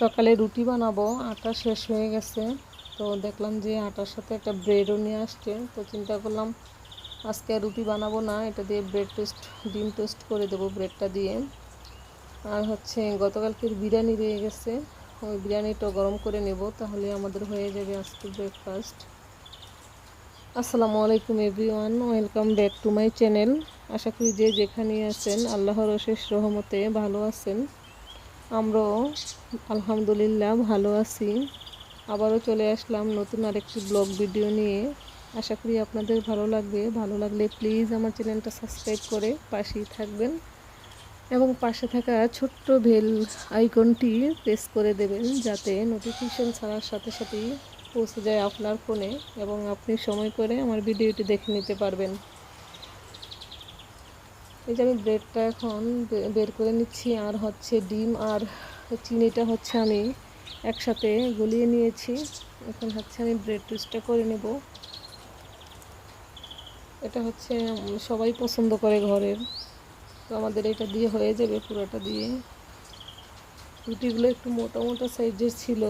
সকালে রুটি বানাবো, আটা শেষ হয়ে গেছে। তো দেখলাম যে আটার সাথে একটা ব্রেডও নিয়ে আসছে। তো চিন্তা করলাম আজকে আর রুটি বানাবো না, এটা দিয়ে ব্রেড টোস্ট ডিম টোস্ট করে দেবো ব্রেডটা দিয়ে। আর হচ্ছে গতকালকের বিরিয়ানি রয়ে গেছে, ওই বিরিয়ানিটা গরম করে নেব, তাহলে আমাদের হয়ে যাবে আজকে ব্রেকফাস্ট আসসালামু আলাইকুম everyone welcome back to my channel আশা করি যে যেখানে আছেন, আল্লাহর অশেষ রহমতে ভালো আছেন। আমরাও আলহামদুলিল্লাহ ভালো আছি। আবারও চলে আসলাম নতুন আরেকটি ব্লগ ভিডিও নিয়ে। আশা করি আপনাদের ভালো লাগবে। ভালো লাগলে প্লিজ আমার চ্যানেলটা সাবস্ক্রাইব করে পাশেই থাকবেন এবং পাশে থাকা ছোট্ট বেল আইকনটি প্রেস করে দেবেন যাতে নোটিফিকেশন ছাড়ার সাথে সাথেই পৌঁছে যায় আপনার ফোনে এবং আপনি সময় করে আমার ভিডিওটি দেখে নিতে পারবেন। এই যে আমি ব্রেডটা এখন বের করে নিচ্ছি, আর হচ্ছে ডিম আর চিনিটা হচ্ছে আমি একসাথে গলিয়ে নিয়েছি। এখন হচ্ছে আমি ব্রেড টোস্টটা করে নেব। এটা হচ্ছে সবাই পছন্দ করে ঘরের। তো আমাদের এটা দিয়ে হয়ে যাবে পুরোটা দিয়ে। রুটিগুলো একটু মোটা মোটা সাইজের ছিল।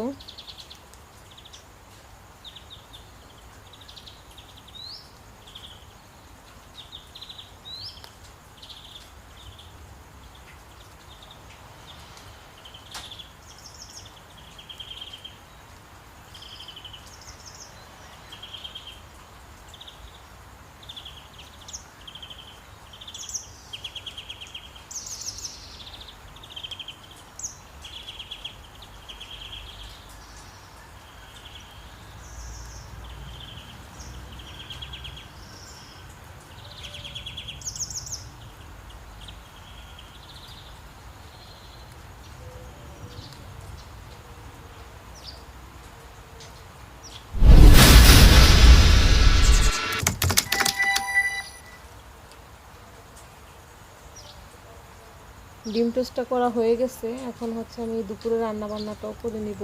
ডিম টোস্টটা করা হয়ে গেছে। এখন হচ্ছে আমি দুপুরে রান্না বান্নাটাও করে নিব।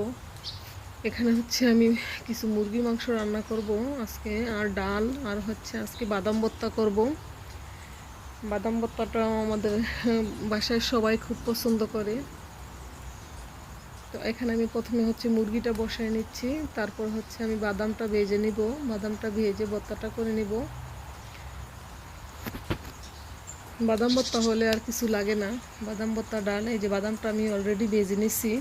এখানে হচ্ছে আমি কিছু মুরগি মাংস রান্না করব। আজকে আর ডাল, আর হচ্ছে আজকে বাদাম ভর্তা করব। বাদাম ভর্তাটা আমাদের বাসায় সবাই খুব পছন্দ করে। তো এখানে আমি প্রথমে হচ্ছে মুরগিটা বসায় নিচ্ছি। তারপর হচ্ছে আমি বাদামটা ভেজে নিব। বাদামটা ভেজে ভর্তাটা করে নিব। বাদাম ভর্তা হলে আর কিছু লাগে না। বাদাম ভর্তা ডাল এই যে বাদামটা আমি অলরেডি বেজে নিছি।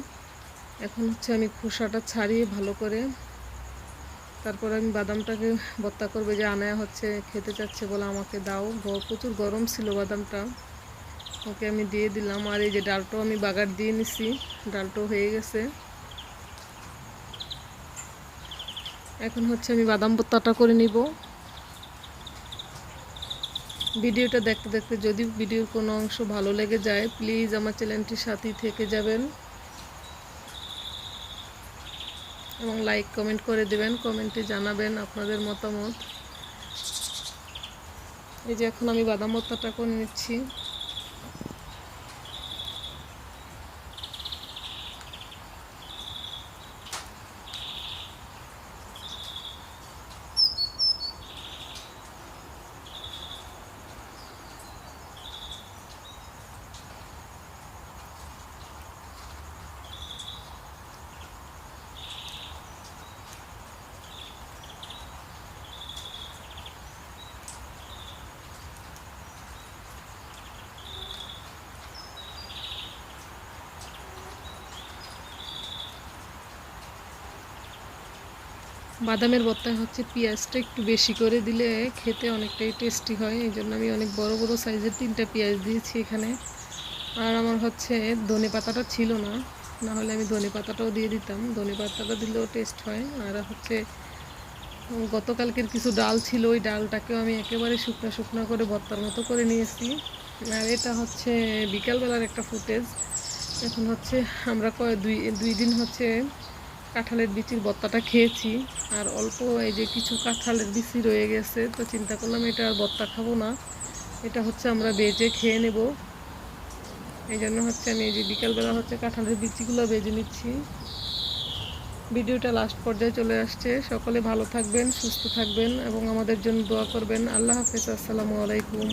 এখন হচ্ছে আমি খোসাটা ছাড়িয়ে ভালো করে তারপর আমি বাদামটাকে ভর্তা করবে। যে আনায়া হচ্ছে, খেতে চাচ্ছে বলে আমাকে দাও। প্রচুর গরম ছিল বাদামটা। ওকে আমি দিয়ে দিলাম। আর এই যে ডালটাও আমি বাগার দিয়ে নিছি। ডালটাও হয়ে গেছে। এখন হচ্ছে আমি বাদাম ভর্তাটা করে নিব। ভিডিওটা দেখতে দেখতে যদি ভিডিওর কোনো অংশ ভালো লেগে যায় প্লিজ আমার চ্যানেলটির সাথেই থেকে যাবেন। এবং লাইক কমেন্ট করে দেবেন কমেন্টে জানাবেন আপনাদের মতামত। এই যে এখন আমি বাদাম ভর্তাটা করে নিচ্ছি। বাদামের ভর্তায় হচ্ছে পেঁয়াজটা একটু বেশি করে দিলে খেতে অনেকটাই টেস্টি হয়। এই জন্য আমি অনেক বড় বড় সাইজের তিনটা পেঁয়াজ দিয়েছি এখানে। আর আমার হচ্ছে ধনে পাতাটা ছিল না না হলে আমি ধনে পাতাটাও দিয়ে দিতাম। ধনে পাতাটা দিলেও টেস্ট হয়। আর হচ্ছে গতকালকের কিছু ডাল ছিল, ওই ডালটাকেও আমি একেবারে শুকনো শুকনো করে ভর্তার মতো করে নিয়েছি। আর এটা হচ্ছে বিকালবেলার একটা ফুটেজ। এখন হচ্ছে আমরা কয়, দুই দুই দিন হচ্ছে কাঁঠালের বিচির বত্তাটা খেয়েছি। আর অল্প এই যে কিছু কাঁঠালের বিচি রয়ে গেছে, তো চিন্তা করলাম এটা আর বত্তা খাব না। এটা হচ্ছে আমরা বেজে খেয়ে নেব। এই জন্য হচ্ছে আমি এই যে বিকালবেলা হচ্ছে কাঁঠালের বিচিগুলো বেজে নিচ্ছি। ভিডিওটা লাস্ট পর্যায়ে চলে আসছে। সকলে ভালো থাকবেন, সুস্থ থাকবেন এবং আমাদের জন্য দোয়া করবেন। আল্লাহ হাফেজ, আসসালামু আলাইকুম।